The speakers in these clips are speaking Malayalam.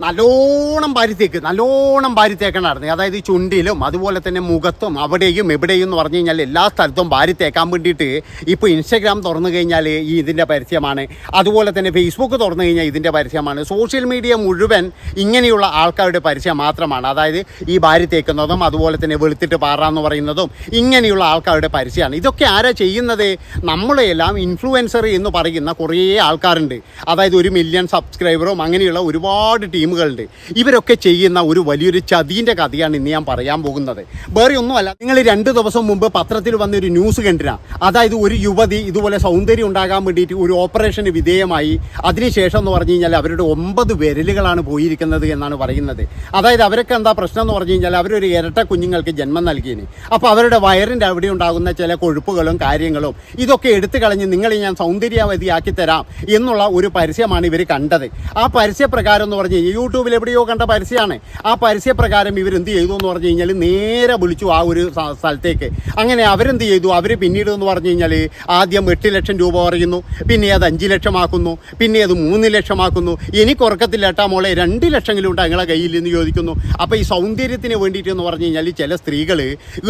നല്ലോണം ഭാരിത്തേക്ക് നല്ലോണം ഭാരിത്തേക്കണമായിരുന്നു അതായത് ചുണ്ടിലും അതുപോലെ തന്നെ മുഖത്തും അവിടെയും എവിടെയും എന്ന് പറഞ്ഞു കഴിഞ്ഞാൽ എല്ലാ സ്ഥലത്തും ഭാരിത്തേക്കാൻ വേണ്ടിയിട്ട് ഇപ്പോൾ ഇൻസ്റ്റഗ്രാം തുറന്നു കഴിഞ്ഞാൽ ഈ ഇതിന്റെ പരസ്യമാണ്. അതുപോലെ തന്നെ ഫേസ്ബുക്ക് തുറന്നു കഴിഞ്ഞാൽ ഇതിന്റെ പരസ്യമാണ്. സോഷ്യൽ മീഡിയ മുഴുവൻ ഇങ്ങനെയുള്ള ആൾക്കാരുടെ പരസ്യം മാത്രമാണ്. അതായത് ഈ ഭാര്യത്തേക്കുന്നതും തേക്കുന്നതും അതുപോലെ തന്നെ വെളുത്തിട്ട് പാറാന്ന് പറയുന്നതും ഇങ്ങനെയുള്ള ആൾക്കാരുടെ പരസ്യമാണ്. ഇതൊക്കെ ആരാ ചെയ്യുന്നത്? നമ്മളെല്ലാം ഇൻഫ്ലുവൻസർ എന്ന് പറയുന്ന കുറേ ആൾക്കാരുണ്ട്. അതായത് ഒരു മില്യൺ സബ്സ്ക്രൈബറും അങ്ങനെയുള്ള ഒരുപാട് ടീമുകളുണ്ട്. ഇവരൊക്കെ ചെയ്യുന്ന ഒരു വലിയൊരു ചതീന്റെ കഥയാണ് ഇന്ന് ഞാൻ പറയാൻ പോകുന്നത്. വേറെ ഒന്നുമല്ല നിങ്ങൾ രണ്ട് ദിവസം മുമ്പ് പത്രത്തിൽ വന്ന ഒരു ന്യൂസ് കണ്ടിനാ? അതായത് ഒരു യുവതി ഇതുപോലെ സൗന്ദര്യം ഉണ്ടാകാൻ വേണ്ടിയിട്ട് ഒരു ഓപ്പറേഷന് വിധേയമായി. അതിനുശേഷം എന്ന് പറഞ്ഞു കഴിഞ്ഞാൽ അവരുടെ ഒമ്പത് വിരലുകളാണ് പോയിരിക്കുന്നത് എന്നാണ് പറയുന്നത്. അതായത് അവരൊക്കെ എന്താ പ്രശ്നം എന്ന് പറഞ്ഞു കഴിഞ്ഞാൽ അവരൊരു ഇരട്ട കുഞ്ഞുങ്ങൾക്ക് ജന്മം നൽകിയിന്. അപ്പോൾ അവരുടെ വയറിന്റെ അവിടെ ഉണ്ടാകുന്ന ചില കൊഴുപ്പുകളും കാര്യങ്ങളും ഇതൊക്കെ എടുത്തു കളഞ്ഞ് നിങ്ങളെ ഞാൻ സൗന്ദര്യവതിയാക്കി തരാം എന്നുള്ള ഒരു പരസ്യമാണ് ഇവർ കണ്ടത്. ആ പരസ്യപ്രകാരം എന്ന് പറഞ്ഞു കഴിഞ്ഞാൽ യൂട്യൂബിൽ എവിടെയോ കണ്ട പരസ്യമാണ് ആ പരസ്യപ്രകാരം ഇവർ എന്ത് ചെയ്തു എന്ന് പറഞ്ഞു കഴിഞ്ഞാൽ നേരെ വിളിച്ചു ആ ഒരു സ്ഥലത്തേക്ക്. അങ്ങനെ അവരെന്ത് ചെയ്തു? അവർ പിന്നീട് എന്ന് പറഞ്ഞു കഴിഞ്ഞാൽ ആദ്യം എട്ട് ലക്ഷം രൂപ പറയുന്നു പിന്നെ അത് അഞ്ച് ലക്ഷമാക്കുന്നു പിന്നെ അത് മൂന്ന് ലക്ഷമാക്കുന്നു. എനിക്ക് ഉറക്കത്തില്ല ഏട്ടാ മോളെ രണ്ട് ലക്ഷമെങ്കിലും ഉണ്ട് നിങ്ങളെ കയ്യിൽ നിന്ന് ചോദിക്കുന്നു. അപ്പോൾ ഈ സൗന്ദര്യത്തിന് വേണ്ടിയിട്ട് എന്ന് പറഞ്ഞു കഴിഞ്ഞാൽ ചില സ്ത്രീകൾ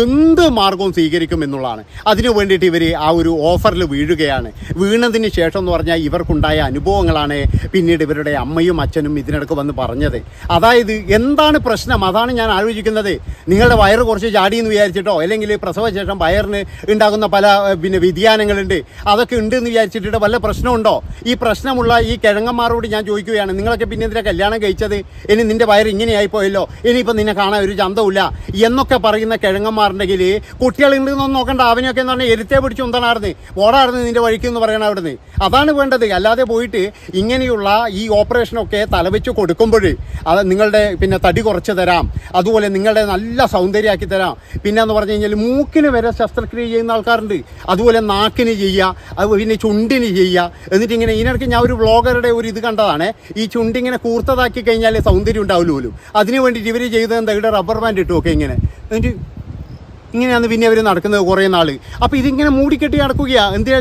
എന്ത് മാർഗവും സ്വീകരിക്കും എന്നുള്ളതാണ്. അതിനു വേണ്ടിയിട്ട് ഇവർ ആ ഒരു ഓഫറിൽ വീഴുകയാണ്. വീണതിന് ശേഷം എന്ന് പറഞ്ഞാൽ ഇവർക്കുണ്ടായ അനുഭവങ്ങളാണ് പിന്നീട് ഇവരുടെ അമ്മയും അച്ഛനും ഇതിനിടക്ക് വന്ന് പറഞ്ഞത്. അതായത് എന്താണ് പ്രശ്നം? അതാണ് ഞാൻ ആലോചിക്കുന്നത്. നിങ്ങളുടെ വയറ് കുറച്ച് ചാടി എന്ന് വിചാരിച്ചിട്ടോ? അല്ലെങ്കിൽ പ്രസവശേഷം വയറിന് ഉണ്ടാകുന്ന പല പിന്നെ വ്യതിയാനങ്ങളുണ്ട്. അതൊക്കെ ഉണ്ട് എന്ന് വിചാരിച്ചിട്ട് വല്ല പ്രശ്നമുണ്ടോ? ഈ പ്രശ്നമുള്ള ഈ കിഴങ്ങന്മാരോട് ഞാൻ ചോദിക്കുകയാണ്. നിങ്ങളൊക്കെ പിന്നെ എന്തിനാ കല്യാണം കഴിച്ചത്? ഇനി നിന്റെ വയറ് ഇങ്ങനെയായി പോയല്ലോ. ഇനിയിപ്പോൾ നിന്നെ കാണാൻ ഒരു ചന്തമില്ല എന്നൊക്കെ പറയുന്ന കിഴങ്ങന്മാരുണ്ടെങ്കിൽ കുട്ടികളുണ്ടെന്നൊന്നും നോക്കണ്ട. അവനെയൊക്കെ എന്ന് പറഞ്ഞാൽ എരുത്തേ പിടിച്ച് ഉന്തണായിരുന്നു ഓടായിരുന്നു നിന്റെ വഴിക്ക് എന്ന് പറയണ അവിടുന്ന്. അതാണ് വേണ്ടത്. അല്ലാതെ പോയിട്ട് ഇങ്ങനെയുള്ള ഈ ഓപ്പറേഷനൊക്കെ തലവെച്ച് കൊടുക്കുമ്പോൾ അത് നിങ്ങളുടെ പിന്നെ തടി കുറച്ച് തരാം. അതുപോലെ നിങ്ങളുടെ നല്ല സൗന്ദര്യമാക്കി തരാം. പിന്നെ എന്ന് പറഞ്ഞു കഴിഞ്ഞാൽ മൂക്കിന് വരെ ശസ്ത്രക്രിയ ചെയ്യുന്ന ആൾക്കാരുണ്ട്. അതുപോലെ നാക്കിന് ചെയ്യുക അത് പിന്നെ ചുണ്ടിന് ചെയ്യുക. എന്നിട്ട് ഇങ്ങനെ ഇതിനിടയ്ക്ക് ഞാൻ ഒരു വ്ളോഗറുടെ ഒരു ഇത് കണ്ടതാണ്. ഈ ചുണ്ടിങ്ങനെ കൂർത്തതാക്കി കഴിഞ്ഞാൽ സൗന്ദര്യം ഉണ്ടാവില്ല പോലും. അതിന് വേണ്ടിയിട്ട് ഇവർ ചെയ്തത് എന്താ ഇവിടെ റബ്ബർ ബാൻഡ് ഇട്ടു ഒക്കെ ഇങ്ങനെ. എന്നിട്ട് ഇങ്ങനെയാണ് പിന്നെ അവർ നടക്കുന്നത് കുറേ നാൾ അപ്പോൾ ഇതിങ്ങനെ മൂടിക്കെട്ടി നടക്കുകയാണ് എന്തിനാ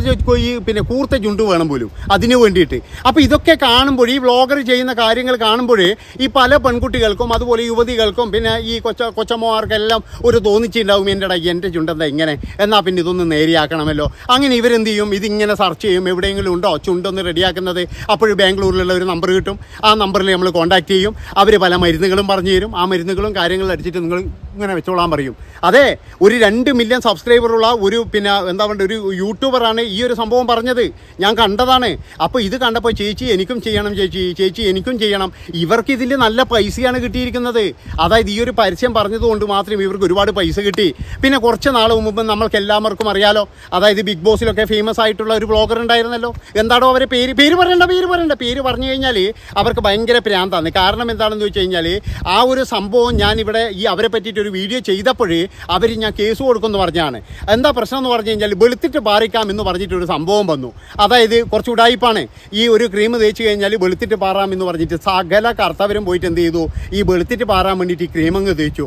ഈ പിന്നെ കൂർത്ത ചുണ്ട് വേണം പോലും. അതിന് വേണ്ടിയിട്ട്. അപ്പോൾ ഇതൊക്കെ കാണുമ്പോൾ ഈ വ്ളോഗർ ചെയ്യുന്ന കാര്യങ്ങൾ കാണുമ്പോൾ ഈ പല പെൺകുട്ടികൾക്കും അതുപോലെ യുവതികൾക്കും പിന്നെ ഈ കൊച്ച കൊച്ചമ്മമാർക്കെല്ലാം ഒരു തോന്നിച്ചിട്ടുണ്ടാവും എന്റെ ഇടയ്ക്ക് എന്റെ ചുണ്ടെന്താ ഇങ്ങനെ? എന്നാൽ പിന്നെ ഇതൊന്ന് നേരെയാക്കണമല്ലോ. അങ്ങനെ ഇവരെന്ത് ചെയ്യും? ഇതിങ്ങനെ സെർച്ച് ചെയ്യും എവിടെയെങ്കിലും ഉണ്ടോ ചുണ്ടൊന്ന് റെഡിയാക്കുന്നത്? അപ്പോൾ ബാംഗ്ലൂരിലുള്ള ഒരു നമ്പർ കിട്ടും. ആ നമ്പറിൽ നമ്മൾ കോൺടാക്ട് ചെയ്യും. അവർ പല മരുന്നുകളും പറഞ്ഞു തരും. ആ മരുന്നുകളും കാര്യങ്ങളും അടിച്ചിട്ട് നിങ്ങൾ ഇങ്ങനെ വെച്ചോളാൻ പറയും. അതെ ഒരു രണ്ട് മില്യൺ സബ്സ്ക്രൈബറുള്ള ഒരു പിന്നെ എന്താ പറയുക ഒരു യൂട്യൂബറാണ് ഈ ഒരു സംഭവം പറഞ്ഞത്. ഞാൻ കണ്ടതാണ്. അപ്പോൾ ഇത് കണ്ടപ്പോൾ ചേച്ചി എനിക്കും ചെയ്യണം ചേച്ചി ചേച്ചി എനിക്കും ചെയ്യണം. ഇവർക്ക് ഇതിൽ നല്ല പൈസയാണ് കിട്ടിയിരിക്കുന്നത്. അതായത് ഈ ഒരു പരസ്യം പറഞ്ഞതുകൊണ്ട് മാത്രം ഇവർക്ക് ഒരുപാട് പൈസ കിട്ടി. പിന്നെ കുറച്ച് നാൾ മുമ്പ് നമ്മൾക്ക് എല്ലാവർക്കും അറിയാലോ അതായത് ബിഗ് ബോസിലൊക്കെ ഫേമസ് ആയിട്ടുള്ള ഒരു ബ്ലോഗർ ഉണ്ടായിരുന്നല്ലോ. എന്താണോ അവരെ പേര്? പേര് പറയണ്ട പേര് പറയണ്ട. പേര് പറഞ്ഞു കഴിഞ്ഞാൽ അവർക്ക് ഭയങ്കര പ്രാന്താണ്. കാരണം എന്താണെന്ന് വെച്ച് കഴിഞ്ഞാൽ ആ ഒരു സംഭവം ഞാൻ ഇവിടെ ഈ അവരെ പറ്റിയിട്ട് ഒരു വീഡിയോ ചെയ്തപ്പോഴേ അവർ ഞാൻ കേസ് കൊടുക്കുമെന്ന് പറഞ്ഞാണ്. എന്താ പ്രശ്നം എന്ന് പറഞ്ഞു കഴിഞ്ഞാൽ വെളുത്തിട്ട് പാറിക്കാം എന്ന് പറഞ്ഞിട്ട് ഒരു സംഭവം വന്നു. അതായത് കുറച്ച് ഉടായിപ്പാണ്. ഈ ഒരു ക്രീം തേച്ച് കഴിഞ്ഞാൽ വെളുത്തിട്ട് പാറാം എന്ന് പറഞ്ഞിട്ട് സകല കർത്തവരും പോയിട്ട് എന്ത് ചെയ്തു? ഈ വെളുത്തിട്ട് പാറാൻ വേണ്ടിയിട്ട് ഈ ക്രീം അങ്ങ് തേച്ചു.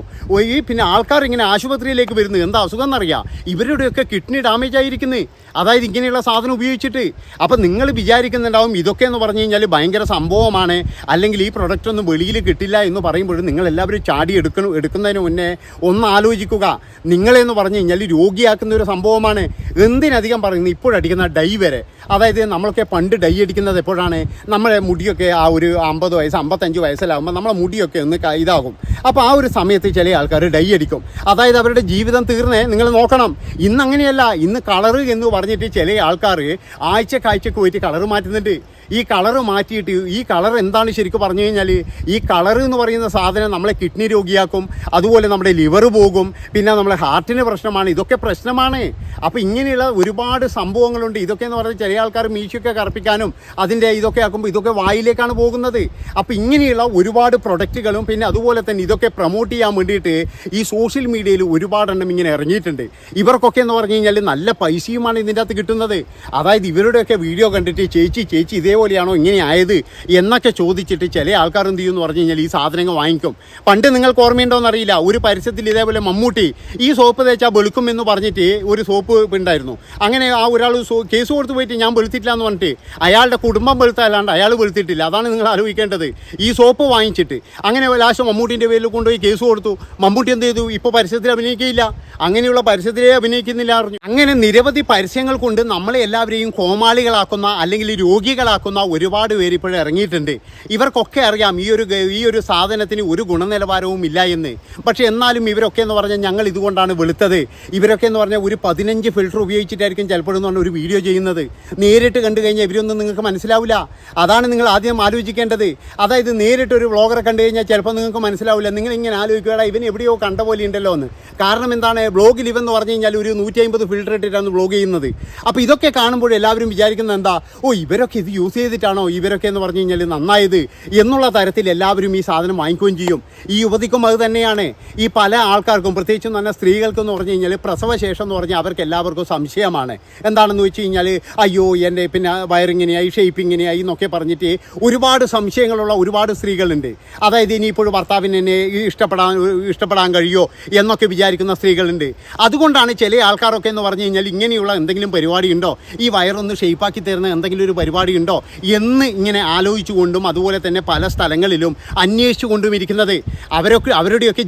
ഈ പിന്നെ ആൾക്കാർ ഇങ്ങനെ ആശുപത്രിയിലേക്ക് വരുന്നു. എന്താ അസുഖം എന്നറിയാം? ഇവരുടെയൊക്കെ കിഡ്നി ഡാമേജ് ആയിരിക്കുന്നത് അതായത് ഇങ്ങനെയുള്ള സാധനം ഉപയോഗിച്ചിട്ട്. അപ്പം നിങ്ങൾ വിചാരിക്കുന്നുണ്ടാവും ഇതൊക്കെ എന്ന് പറഞ്ഞു കഴിഞ്ഞാൽ ഭയങ്കര സംഭവമാണ്. അല്ലെങ്കിൽ ഈ പ്രൊഡക്റ്റ് ഒന്നും വെളിയിൽ കിട്ടില്ല എന്ന് പറയുമ്പോഴും നിങ്ങൾ എല്ലാവരും ചാടി എടുക്കണം എടുക്കുന്നതിന് മുന്നേ ഒന്ന് ആലോചിക്കുക. നിങ്ങളെന്ന് പറഞ്ഞു കഴിഞ്ഞാൽ രോഗിയാക്കുന്ന ഒരു സംഭവമാണ്. എന്തിനധികം പറയുന്നത് ഇപ്പോഴടിക്കുന്ന ഡൈ വരെ. അതായത് നമ്മളൊക്കെ പണ്ട് ഡൈ അടിക്കുന്നത് എപ്പോഴാണ്? നമ്മളെ മുടിയൊക്കെ ആ ഒരു അമ്പത് വയസ്സ് അമ്പത്തഞ്ച് വയസ്സിലാകുമ്പോൾ നമ്മളെ മുടിയൊക്കെ ഒന്ന് ഇതാകും. അപ്പോൾ ആ ഒരു സമയത്ത് ചില ആൾക്കാർ ഡൈ അടിക്കും. അതായത് അവരുടെ ജീവിതം തീർന്നേ നിങ്ങൾ നോക്കണം. ഇന്ന് അങ്ങനെയല്ല ഇന്ന് കളറ് എന്ന് പറഞ്ഞിട്ട് ചില ആൾക്കാർ ആഴ്ച ആഴ്ചക്കാഴ്ചക്ക് പോയിട്ട് കളറ് മാറ്റുന്നുണ്ട്. ഈ കളറ് മാറ്റിയിട്ട് ഈ കളർ എന്താണ് ശരിക്കും പറഞ്ഞു കഴിഞ്ഞാൽ ഈ കളർ എന്ന് പറയുന്ന സാധനം നമ്മളെ കിഡ്നി രോഗിയാക്കും. അതുപോലെ നമ്മുടെ ലിവർ പോകും പിന്നെ നമ്മുടെ ഹാർട്ടിന് പ്രശ്നമാണ് ഇതൊക്കെ പ്രശ്നമാണ്. അപ്പോൾ ഇങ്ങനെയുള്ള ഒരുപാട് സംഭവങ്ങളുണ്ട്. ഇതൊക്കെ എന്ന് പറഞ്ഞാൽ ചെറിയ ആൾക്കാർ മീശയൊക്കെ കറപ്പിക്കാനും അതിന്റെ ഇതൊക്കെ ആക്കുമ്പോൾ ഇതൊക്കെ വായിലേക്കാണ് പോകുന്നത്. അപ്പോൾ ഇങ്ങനെയുള്ള ഒരുപാട് പ്രൊഡക്റ്റുകളും പിന്നെ അതുപോലെ തന്നെ ഇതൊക്കെ പ്രൊമോട്ട് ചെയ്യാൻ വേണ്ടിയിട്ട് ഈ സോഷ്യൽ മീഡിയയിൽ ഒരുപാടെണ്ണം ഇങ്ങനെ ഇറങ്ങിയിട്ടുണ്ട്. ഇവർക്കൊക്കെ എന്ന് പറഞ്ഞു കഴിഞ്ഞാൽ നല്ല പൈസയുമാണ് ഇതിന്റെ അകത്ത് കിട്ടുന്നത്. അതായത് ഇവരുടെയൊക്കെ വീഡിയോ കണ്ടിട്ട് ചേച്ചി ചേച്ചി ഇതേപോലെയാണോ ഇങ്ങനെ ആയത് എന്നൊക്കെ ചോദിച്ചിട്ട് ചില ആൾക്കാർ എന്ത് ചെയ്യുമെന്ന് പറഞ്ഞു കഴിഞ്ഞാൽ ഈ സാധനങ്ങൾ വാങ്ങിക്കും. പണ്ട് നിങ്ങൾക്ക് ഓർമ്മയുണ്ടോ എന്നറിയില്ല ഒരു പരസ്യത്തിൽ ഇതേപോലെ മമ്മൂട്ടി ഈ സോപ്പ് തേച്ചാൽ വെളുക്കും എന്ന് പറഞ്ഞിട്ട് ഒരു സോപ്പ് ഉണ്ടായിരുന്നു. അങ്ങനെ ആ ഒരാൾ കേസ് കൊടുത്ത് പോയിട്ട് ഞാൻ വെളുത്തിട്ടില്ല എന്ന് പറഞ്ഞിട്ട് അയാളുടെ കുടുംബം വെളുത്തല്ലാണ്ട് അയാൾ വെളുത്തിട്ടില്ല. അതാണ് നിങ്ങൾ ആലോചിക്കേണ്ടത്. ഈ സോപ്പ് വാങ്ങിച്ചിട്ട്. അങ്ങനെ ലാസ്റ്റ് മമ്മൂട്ടിന്റെ പേരിൽ കൊണ്ടുപോയി കേസ് കൊടുത്തു. മമ്മൂട്ടി എന്ത് ചെയ്തു? ഇപ്പോൾ പരസ്യത്തിൽ അഭിനയിക്കുകയില്ല. അങ്ങനെയുള്ള പരസ്യത്തിലേ അഭിനയിക്കുന്നില്ല അറിഞ്ഞു. അങ്ങനെ നിരവധി പരസ്യങ്ങൾ കൊണ്ട് നമ്മളെ എല്ലാവരെയും കോമാളികളാക്കുന്ന അല്ലെങ്കിൽ രോഗികളാക്കുന്ന ഒരുപാട് പേര് ഇപ്പോൾ ഇറങ്ങിയിട്ടുണ്ട്. ഇവർക്കൊക്കെ അറിയാം ഈ ഒരു ഈ ഒരു സാധനത്തിന് ഒരു ഗുണനിലവാരവും ഇല്ല എന്ന്. പക്ഷേ എന്നാലും ഇവരൊക്കെ എന്ന് പറഞ്ഞാൽ ഞങ്ങൾ ഇതുകൊണ്ടാണ് വെളുത്തത്. ഇവരൊക്കെ എന്ന് പറഞ്ഞാൽ ഒരു പതിനഞ്ച് ഫിൽറ്റർ ഉപയോഗിച്ചിട്ടായിരിക്കും ചിലപ്പോഴും എന്ന് പറഞ്ഞാൽ ഒരു വീഡിയോ ചെയ്യുന്നത്. നേരിട്ട് കണ്ടു കഴിഞ്ഞാൽ ഇവരൊന്നും നിങ്ങൾക്ക് മനസ്സിലാവില്ല. അതാണ് നിങ്ങൾ ആദ്യം ആലോചിക്കേണ്ടത്. അതായത് നേരിട്ട് ഒരു വ്ളോഗറെ കണ്ടു കഴിഞ്ഞാൽ ചിലപ്പോൾ നിങ്ങൾക്ക് മനസ്സിലാവില്ല. നിങ്ങൾ ഇങ്ങനെ ആലോചിക്കുകയാണ് ഇവൻ എവിടെയോ കണ്ട പോലെ ഉണ്ടല്ലോ എന്ന്. കാരണം എന്താണ്? ബ്ലോഗിൽ ഇവെന്ന് പറഞ്ഞു കഴിഞ്ഞാൽ ഒരു നൂറ്റി അമ്പത് ഫിൽറ്റർ ഇട്ടിട്ടാണ് ബ്ലോഗ് ചെയ്യുന്നത്. അപ്പോൾ ഇതൊക്കെ കാണുമ്പോൾ എല്ലാവരും വിചാരിക്കുന്നത് എന്താ? ഓ ഇവരൊക്കെ ഇത് യൂസ് ചെയ്തിട്ടാണോ ഇവരൊക്കെ എന്ന് പറഞ്ഞു കഴിഞ്ഞാൽ നന്നായത്? എന്നുള്ള തരത്തിൽ എല്ലാവരും ഈ സാധനം വാങ്ങിക്കുകയും ചെയ്യും. ഈ യുവതിക്കും അത് തന്നെയാണ്. പല ആൾക്കാർക്കും പ്രത്യേകിച്ചും തന്നെ സ്ത്രീകൾക്കും എന്ന് പറഞ്ഞു കഴിഞ്ഞാൽ പ്രസവശേഷം എന്ന് പറഞ്ഞാൽ അവർക്ക് എല്ലാവർക്കും സംശയമാണ്. എന്താണെന്ന് വെച്ച് കഴിഞ്ഞാൽ അയ്യോ എന്റെ പിന്നെ വയറിങ്ങനെയായി ഷേപ്പ് ഇങ്ങനെയായി എന്നൊക്കെ പറഞ്ഞിട്ട് ഒരുപാട് സംശയങ്ങളുള്ള ഒരുപാട് സ്ത്രീകളുണ്ട്. അതായത് ഇനിയിപ്പോഴും ഭർത്താവിന് എന്നെ ഇഷ്ടപ്പെടാൻ ഇഷ്ടപ്പെടാൻ കഴിയോ എന്നൊക്കെ വിചാരിക്കുന്ന സ്ത്രീകളുണ്ട്. അതുകൊണ്ടാണ് ചില ആൾക്കാരൊക്കെ എന്ന് പറഞ്ഞു കഴിഞ്ഞാൽ ഇങ്ങനെയുള്ള എന്തെങ്കിലും പരിപാടി ഉണ്ടോ? ഈ വയറൊന്ന് ഷേപ്പാക്കി തരുന്ന എന്തെങ്കിലും ഒരു പരിപാടി ഉണ്ടോ? എന്ന് ഇങ്ങനെ ആലോചിച്ചുകൊണ്ടും അതുപോലെ തന്നെ പല സ്ഥലങ്ങളിലും അന്വേഷിച്ചു കൊണ്ടും ഇരിക്കുന്നത് അവരൊക്കെ അവരുടെയൊക്കെ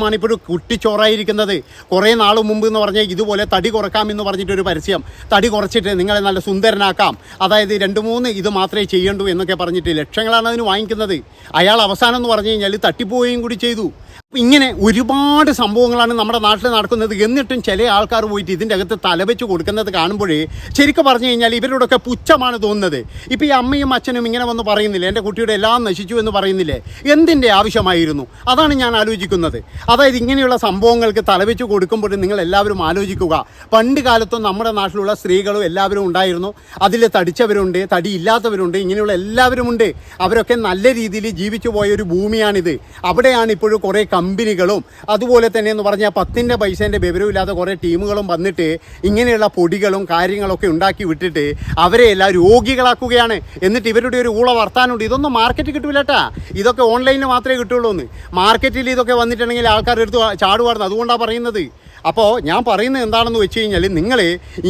ജീവിതമാണ് ഇപ്പോഴും കുട്ടിച്ചോറായിരിക്കുന്നത്. കുറേ നാൾ മുമ്പ് എന്ന് പറഞ്ഞാൽ ഇതുപോലെ തടി കുറക്കാമെന്ന് പറഞ്ഞിട്ടൊരു പരസ്യം. തടി കുറച്ചിട്ട് നിങ്ങളെ നല്ല സുന്ദരനാക്കാം. അതായത് രണ്ട് മൂന്ന് ഇത് മാത്രമേ ചെയ്യണ്ടൂ എന്നൊക്കെ പറഞ്ഞിട്ട് ലക്ഷങ്ങളാണ് അതിന് വാങ്ങിക്കുന്നത്. അയാൾ അവസാനം എന്ന് പറഞ്ഞു കഴിഞ്ഞാൽ തട്ടിപ്പോവുകയും കൂടി ചെയ്തു. അപ്പൊ ഇങ്ങനെ ഒരുപാട് സംഭവങ്ങളാണ് നമ്മുടെ നാട്ടിൽ നടക്കുന്നത് എന്നിട്ടും ചില ആൾക്കാർ പോയിട്ട് ഇതിന്റെ അകത്ത് തലവെച്ച് കൊടുക്കുന്നത് കാണുമ്പോഴേ ശരിക്കും പറഞ്ഞു കഴിഞ്ഞാൽ ഇവരോടൊക്കെ പുച്ഛമാണ് തോന്നുന്നത്. ഇപ്പം ഈ അമ്മയും അച്ഛനും ഇങ്ങനെ വന്ന് പറയുന്നില്ലേ എന്റെ കുട്ടിയുടെ എല്ലാം നശിച്ചു എന്ന് പറയുന്നില്ലേ? എന്തിന്റെ ആവശ്യമായിരുന്നു? അതാണ് ഞാൻ ആലോചിക്കുന്നത്. അതായത് ഇങ്ങനെയുള്ള സംഭവങ്ങൾക്ക് തലവെച്ച് കൊടുക്കുമ്പോൾ നിങ്ങൾ എല്ലാവരും ആലോചിക്കുക. പണ്ട് കാലത്തും നമ്മുടെ നാട്ടിലുള്ള സ്ത്രീകളും എല്ലാവരും ഉണ്ടായിരുന്നു. അതിൽ തടിച്ചവരുണ്ട് തടിയില്ലാത്തവരുണ്ട് ഇങ്ങനെയുള്ള എല്ലാവരുമുണ്ട്. അവരൊക്കെ നല്ല രീതിയിൽ ജീവിച്ചു പോയ ഒരു ഭൂമിയാണിത്. അവിടെയാണ് ഇപ്പോഴും കുറേ കമ്പനികളും അതുപോലെ തന്നെ എന്ന് പറഞ്ഞാൽ പത്തിന്റെ പൈസേന്റെ വിവരമില്ലാത്ത കുറേ ടീമുകളും വന്നിട്ട് ഇങ്ങനെയുള്ള പൊടികളും കാര്യങ്ങളൊക്കെ ഉണ്ടാക്കി വിട്ടിട്ട് അവരെ എല്ലാം രോഗികളാക്കുകയാണ്. എന്നിട്ട് ഇവരുടെ ഒരു ഊള വർത്താനുണ്ട്. ഇതൊന്നും മാർക്കറ്റ് കിട്ടൂലട്ടാ ഇതൊക്കെ ഓൺലൈനിൽ മാത്രമേ കിട്ടുള്ളൂ എന്ന് മാർക്കറ്റിൽ ഇതൊക്കെ വന്നിട്ടുണ്ടെങ്കിൽ ആൾക്കാർ അടുത്ത് ചാടുവാർന്ന് അതുകൊണ്ടാണ് പറയുന്നത്. അപ്പോൾ ഞാൻ പറയുന്നത് എന്താണെന്ന് വെച്ച് കഴിഞ്ഞാൽ നിങ്ങൾ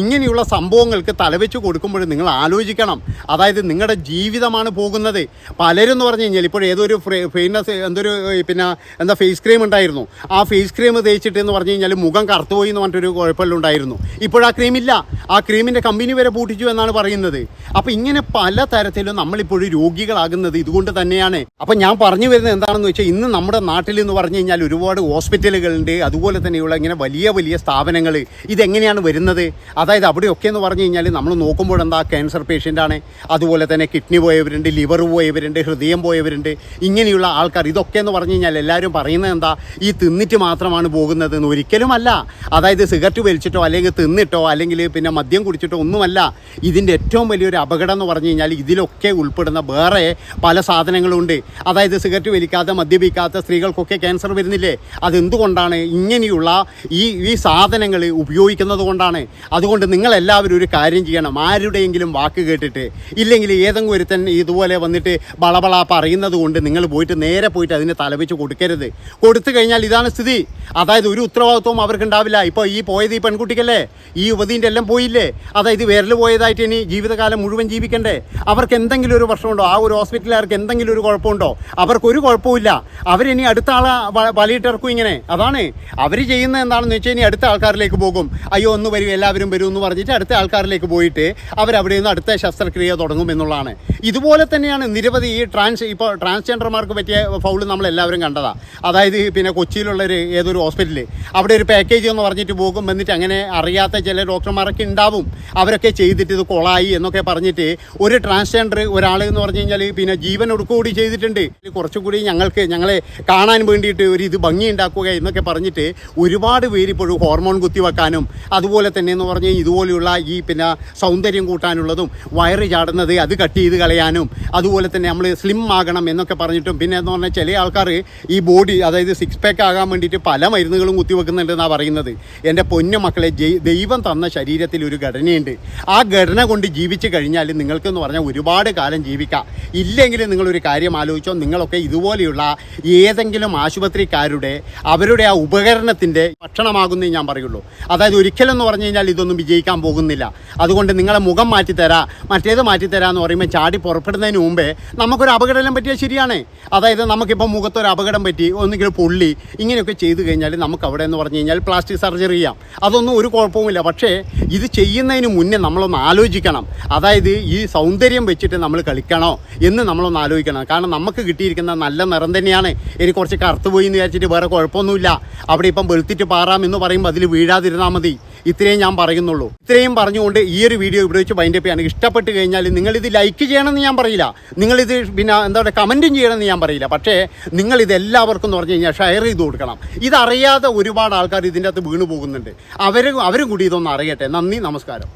ഇങ്ങനെയുള്ള സംഭവങ്ങൾക്ക് തലവെച്ച് കൊടുക്കുമ്പോൾ നിങ്ങൾ ആലോചിക്കണം. അതായത് നിങ്ങളുടെ ജീവിതമാണ് പോകുന്നത്. പലരും എന്ന് പറഞ്ഞു കഴിഞ്ഞാൽ ഇപ്പോൾ ഏതൊരു ഫേമസ് എന്തൊരു പിന്നെ എന്താ ഫേസ് ക്രീം ഉണ്ടായിരുന്നു. ആ ഫേസ് ക്രീം തേച്ചിട്ട് എന്ന് പറഞ്ഞു കഴിഞ്ഞാൽ മുഖം കറുത്തുപോയി എന്ന് പറഞ്ഞിട്ടൊരു കുഴപ്പമില്ല ഉണ്ടായിരുന്നു. ഇപ്പോൾ ആ ക്രീമില്ല ആ ക്രീമിന്റെ കമ്പനി വരെ പൂട്ടിച്ചു എന്നാണ് പറയുന്നത്. അപ്പോൾ ഇങ്ങനെ പല തരത്തിലും നമ്മളിപ്പോഴും രോഗികളാകുന്നത് ഇതുകൊണ്ട് തന്നെയാണ്. അപ്പോൾ ഞാൻ പറഞ്ഞു വരുന്നത് എന്താണെന്ന് വെച്ചാൽ ഇന്ന് നമ്മുടെ നാട്ടിൽ എന്ന് പറഞ്ഞു കഴിഞ്ഞാൽ ഒരുപാട് ഹോസ്പിറ്റലുകളുണ്ട് അതുപോലെ തന്നെയുള്ള ഇങ്ങനെ വലിയ വലിയ വലിയ സ്ഥാപനങ്ങൾ ഇതെങ്ങനെയാണ് വരുന്നത്? അതായത് അവിടെയൊക്കെ എന്ന് പറഞ്ഞു കഴിഞ്ഞാൽ നമ്മൾ നോക്കുമ്പോൾ എന്താ ക്യാൻസർ പേഷ്യന്റാണ് അതുപോലെ തന്നെ കിഡ്നി പോയവരുണ്ട് ലിവർ പോയവരുണ്ട് ഹൃദയം പോയവരുണ്ട് ഇങ്ങനെയുള്ള ആൾക്കാർ. ഇതൊക്കെ എന്ന് പറഞ്ഞു കഴിഞ്ഞാൽ എല്ലാവരും പറയുന്നത് എന്താ? ഈ തിന്നിട്ട് മാത്രമാണ് പോകുന്നത് എന്ന് ഒരിക്കലും അല്ല അതായത് സിഗരറ്റ് വലിച്ചിട്ടോ അല്ലെങ്കിൽ തിന്നിട്ടോ അല്ലെങ്കിൽ പിന്നെ മദ്യം കുടിച്ചിട്ടോ ഒന്നുമല്ല. ഇതിന്റെ ഏറ്റവും വലിയൊരു അപകടം എന്ന് പറഞ്ഞു കഴിഞ്ഞാൽ ഇതിലൊക്കെ ഉൾപ്പെടുന്ന വേറെ പല സാധനങ്ങളുണ്ട്. അതായത് സിഗരറ്റ് വലിക്കാത്ത മദ്യപിക്കാത്ത സ്ത്രീകൾക്കൊക്കെ ക്യാൻസർ വരുന്നില്ലേ? അതെന്തുകൊണ്ടാണ് ഇങ്ങനെയുള്ള ഈ ഈ സാധനങ്ങൾ ഉപയോഗിക്കുന്നത് കൊണ്ടാണ്. അതുകൊണ്ട് നിങ്ങളെല്ലാവരും ഒരു കാര്യം ചെയ്യണം. ആരുടെയെങ്കിലും വാക്ക് കേട്ടിട്ട് ഇല്ലെങ്കിൽ ഏതെങ്കിലും ഒരുത്തൻ ഇതുപോലെ വന്നിട്ട് ബളബള പറയുന്നത് കൊണ്ട് നിങ്ങൾ പോയിട്ട് നേരെ പോയിട്ട് അതിനെ തലവെച്ച് കൊടുക്കരുത്. കൊടുത്തു കഴിഞ്ഞാൽ ഇതാണ് സ്ഥിതി. അതായത് ഒരു ഉത്തരവാദിത്വവും അവർക്ക് ഉണ്ടാവില്ല. ഇപ്പോൾ ഈ പോയത് ഈ പെൺകുട്ടിക്കല്ലേ? ഈ യുവതീന്റെ എല്ലാം പോയില്ലേ? അതായത് വിരൽ പോയതായിട്ട് ഇനി ജീവിതകാലം മുഴുവൻ ജീവിക്കണ്ടേ? അവർക്ക് എന്തെങ്കിലും ഒരു പ്രശ്നമുണ്ടോ? ആ ഒരു ഹോസ്പിറ്റലുകാർക്ക് എന്തെങ്കിലും ഒരു കുഴപ്പമുണ്ടോ? അവർക്കൊരു കുഴപ്പമില്ല അവരിനി അടുത്ത ആളെ വലയിട്ടിറക്കും ഇങ്ങനെ. അതാണ്. അവർ ചെയ്യുന്നത് എന്താണെന്ന് വെച്ചാൽ ഇനി അടുത്ത ആൾക്കാരിലേക്ക് പോകും. അയ്യോ ഒന്ന് വരും എല്ലാവരും വരും എന്ന് പറഞ്ഞിട്ട് അടുത്ത ആൾക്കാരിലേക്ക് പോയിട്ട് അവരവിടെ നിന്ന് അടുത്ത ശസ്ത്രക്രിയ തുടങ്ങും എന്നുള്ളതാണ്. ഇതുപോലെ തന്നെയാണ് നിരവധി ഈ ട്രാൻസ് ഇപ്പോൾ ട്രാൻസ്ജെൻഡർമാർക്ക് പറ്റിയ ഫൗൾ നമ്മൾ എല്ലാവരും കണ്ടതാ. അതായത് പിന്നെ കൊച്ചിയിലുള്ള ഒരു ഏതൊരു ഹോസ്പിറ്റലിൽ അവിടെ ഒരു പാക്കേജ് എന്ന് പറഞ്ഞിട്ട് പോകും എന്നിട്ട് അങ്ങനെ അറിയാത്ത ചില ഡോക്ടർമാരൊക്കെ ഉണ്ടാവും. അവരൊക്കെ ചെയ്തിട്ട് ഇത് കൊളായി എന്നൊക്കെ പറഞ്ഞിട്ട് ഒരു ട്രാൻസ്ജെൻഡർ ഒരാൾ എന്ന് പറഞ്ഞു കഴിഞ്ഞാൽ പിന്നെ ജീവൻ ഒടുക്കുകൂടി ചെയ്തിട്ടുണ്ട്. കുറച്ചുകൂടി ഞങ്ങൾക്ക് ഞങ്ങളെ കാണാൻ വേണ്ടിയിട്ട് ഒരു ഇത് ഭംഗി ഉണ്ടാക്കുക എന്നൊക്കെ പറഞ്ഞിട്ട് ഒരുപാട് പേര് ഇപ്പോഴും ഹോർമോൺ കുത്തിവെക്കാനും അതുപോലെ തന്നെ എന്ന് പറഞ്ഞാൽ ഇതുപോലെയുള്ള ഈ പിന്നെ സൗന്ദര്യം കൂട്ടാനുള്ളതും വയറ് ചാടുന്നത് അത് കട്ട് ചെയ്ത് കളയാനും അതുപോലെ തന്നെ നമ്മൾ സ്ലിം ആകണം എന്നൊക്കെ പറഞ്ഞിട്ടും പിന്നെ എന്ന് പറഞ്ഞാൽ ചില ആൾക്കാർ ഈ ബോഡി അതായത് സിക്സ് പാക്ക് ആകാൻ വേണ്ടിയിട്ട് പല മരുന്നുകളും കുത്തിവെക്കുന്നുണ്ടെന്നാണ് പറയുന്നത്. എന്റെ പൊന്നു മക്കളെ ദൈവം തന്ന ശരീരത്തിൽ ഒരു ഘടനയുണ്ട്. ആ ഘടന കൊണ്ട് ജീവിച്ചു കഴിഞ്ഞാൽ നിങ്ങൾക്കെന്ന് പറഞ്ഞാൽ ഒരുപാട് കാലം ജീവിക്കാം. ഇല്ലെങ്കിൽ നിങ്ങളൊരു കാര്യം ആലോചിച്ചോ നിങ്ങളൊക്കെ ഇതുപോലെയുള്ള ഏതെങ്കിലും ആശുപത്രിക്കാരുടെ അവരുടെ ആ ഉപകരണത്തിന്റെ ഭക്ഷണമാകുന്നേ ഞാൻ പറയുള്ളൂ. അതായത് ഒരിക്കലും എന്ന് പറഞ്ഞു കഴിഞ്ഞാൽ ഇതൊന്നും വിജയിക്കാൻ പോകുന്നില്ല. അതുകൊണ്ട് നിങ്ങളെ മുഖം മാറ്റിത്തരാ മറ്റേത് മാറ്റിത്തരാ എന്ന് പറയുമ്പോൾ ചാടി പുറപ്പെടുന്നതിന് മുമ്പേ നമുക്കൊരു അപകടം പറ്റിയാൽ ശരിയാണ്. അതായത് നമുക്കിപ്പോൾ മുഖത്തൊരു അപകടം പറ്റി ഒന്നുകിൽ പുള്ളി ഇങ്ങനെയൊക്കെ ചെയ്തു കഴിഞ്ഞാൽ നമുക്ക് അവിടെ എന്ന് പറഞ്ഞു കഴിഞ്ഞാൽ പ്ലാസ്റ്റിക് സർജറി ചെയ്യാം. അതൊന്നും ഒരു കുഴപ്പവുമില്ല. പക്ഷേ ഇത് ചെയ്യുന്നതിന് മുന്നേ നമ്മളൊന്ന് ആലോചിക്കണം. അതായത് ഈ സൗന്ദര്യം വെച്ചിട്ട് നമ്മൾ കളിക്കണോ എന്ന് നമ്മളൊന്ന് ആലോചിക്കണം. കാരണം നമുക്ക് കിട്ടിയിരിക്കുന്ന നല്ല നിറം തന്നെയാണ്. എനിക്ക് കുറച്ച് കറുത്ത് പോയി എന്ന് വിചാരിച്ചിട്ട് വേറെ കുഴപ്പമൊന്നുമില്ല. അവിടെ ഇപ്പം വെളുത്തിട്ട് പാറാം എന്ന് പറയുമ്പോൾ അതിൽ വീഴാതിരുന്നാൽ മതി. ഇത്രയും ഞാൻ പറയുന്നുള്ളൂ. ഇത്രയും പറഞ്ഞുകൊണ്ട് ഈ ഒരു വീഡിയോ ഇവിടെ വെച്ച് ബൈൻഡപ്പ് ചെയ്യാണ് ഇഷ്ടപ്പെട്ട് കഴിഞ്ഞാൽ നിങ്ങളിത് ലൈക്ക് ചെയ്യണമെന്ന് ഞാൻ പറയില്ല. നിങ്ങളിത് പിന്നെ എന്താ പറയുക കമന്റും ചെയ്യണമെന്ന് ഞാൻ പറയില്ല. പക്ഷേ നിങ്ങളിത് എല്ലാവർക്കും എന്ന് പറഞ്ഞു കഴിഞ്ഞാൽ ഷെയർ ചെയ്ത് കൊടുക്കണം. ഇതറിയാതെ ഒരുപാട് ആൾക്കാർ ഇതിന്റെ അകത്ത് വീണു പോകുന്നുണ്ട് അവരും അവരും കൂടി ഇതൊന്ന് അറിയട്ടെ. നന്ദി നമസ്കാരം.